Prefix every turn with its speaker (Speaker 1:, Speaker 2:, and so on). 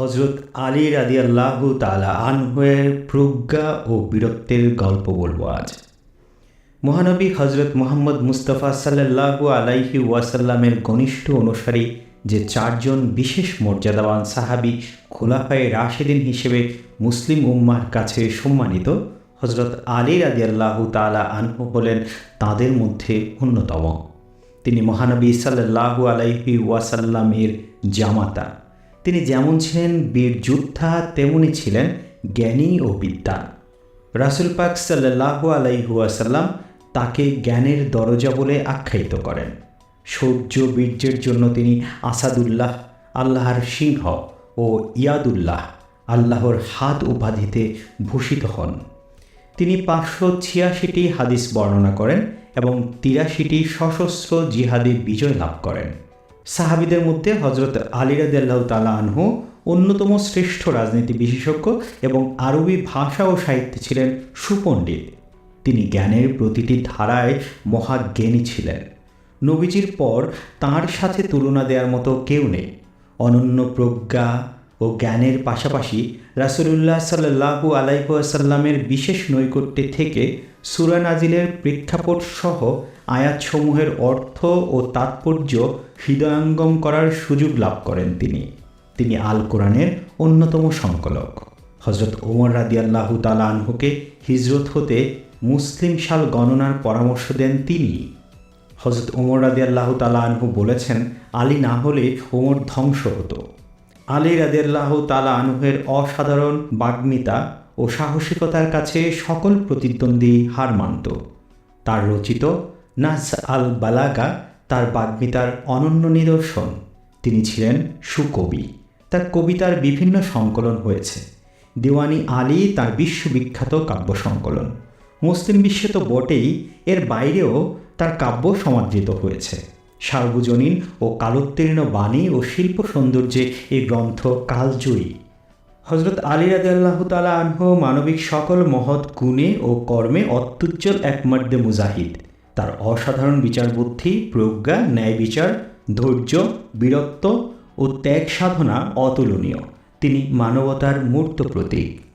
Speaker 1: হজরত আলী রাদি আল্লাহ তালা আনহের প্রজ্ঞা ও বীরত্বের গল্প বলব আজ। মহানবী হজরত মোহাম্মদ মুস্তফা সাল্লাহু আলাইহি ওয়াসাল্লামের ঘনিষ্ঠ অনুসারী যে চারজন বিশেষ মর্যাদাবান সাহাবি খোলাফায়ে রাশেদিন হিসেবে মুসলিম উম্মার কাছে সম্মানিত হজরত আলী রাদি আল্লাহ তালা আনহু হলেন তাদের মধ্যে অন্যতম। তিনি মহানবী সাল্লাহু আলাইহি ওয়াসাল্লামের জামাতা। তিনি যেমন ছিলেন বীর যোদ্ধা, তেমনি ছিলেন জ্ঞানী ও বিদ্যান রাসুল পাক সাল্লাহু আলাইহুয়াসাল্লাম তাকে জ্ঞানের দরজা বলে আখ্যায়িত করেন। শৌর্য বীর্যের জন্য তিনি আসাদুল্লাহ, আল্লাহর সিংহ ও ইয়াদুল্লাহ, আল্লাহর হাত উপাধিতে ভূষিত হন। তিনি পাঁচশো ছিয়াশিটি হাদিস বর্ণনা করেন এবং তিরাশিটি সশস্ত্র জিহাদে বিজয় লাভ করেন। সাহাবিদের মধ্যে হজরত আলী রাদিয়াল্লাহু তালা আনহু অন্যতম শ্রেষ্ঠ রাজনীতি বিশেষজ্ঞ এবং আরবি ভাষা ও সাহিত্যে ছিলেন সুপণ্ডিত। তিনি জ্ঞানের প্রতিটি ধারায় মহাজ্ঞানী ছিলেন। নবীজির পর তার সাথে তুলনা দেওয়ার মতো কেউ নেই। অনন্য প্রজ্ঞা ও জ্ঞানের পাশাপাশি রাসুলুল্লাহ সাল্লাহু আলাইসাল্লামের বিশেষ নৈকট্যে থেকে সুরা নাজিলের প্রেক্ষাপট সহ আয়াতসমূহের অর্থ ও তাৎপর্য হৃদয়ঙ্গম করার সুযোগ লাভ করেন তিনি। তিনি আল কোরআনের অন্যতম সংকলক। হজরত ওমর রাদি আল্লাহু তালা আনহুকে হিজরত হতে মুসলিম সাল গণনার পরামর্শ দেন তিনি। হজরত ওমর রাদি আল্লাহ তালা আনহু বলেছেন, আলী না হলে ওমর ধ্বংস হতো। আলী রাদিয়াল্লাহ তালা আনুহের অসাধারণ বাগ্মিতা ও সাহসিকতার কাছে সকল প্রতিদ্বন্দ্বী হার মানত। তার রচিত নাস আল বালাগা তার বাগ্মিতার অনন্য নিদর্শন। তিনি ছিলেন সুকবি। তার কবিতার বিভিন্ন সংকলন হয়েছে। দিওয়ানি আলী তার বিশ্ববিখ্যাত কাব্য সংকলন। মুসলিম বিশ্বে তো বটেই, এর বাইরেও তার কাব্য সমাদৃত হয়েছে। সার্বজনীন ও কালোত্তীর্ণ বাণী ও শিল্প সৌন্দর্যে এই গ্রন্থ কালজয়ী। হজরত আলী রাদিয়াল্লাহ তালা আনহ মানবিক সকল মহৎ গুণে ও কর্মে অত্যুজ্জ্বল এক মর্দে মুজাহিদ। তার অসাধারণ বিচার বুদ্ধি, প্রজ্ঞা, ন্যায় বিচার, ধৈর্য, বীরত্ব ও ত্যাগ সাধনা অতুলনীয়। তিনি মানবতার মূর্ত প্রতীক।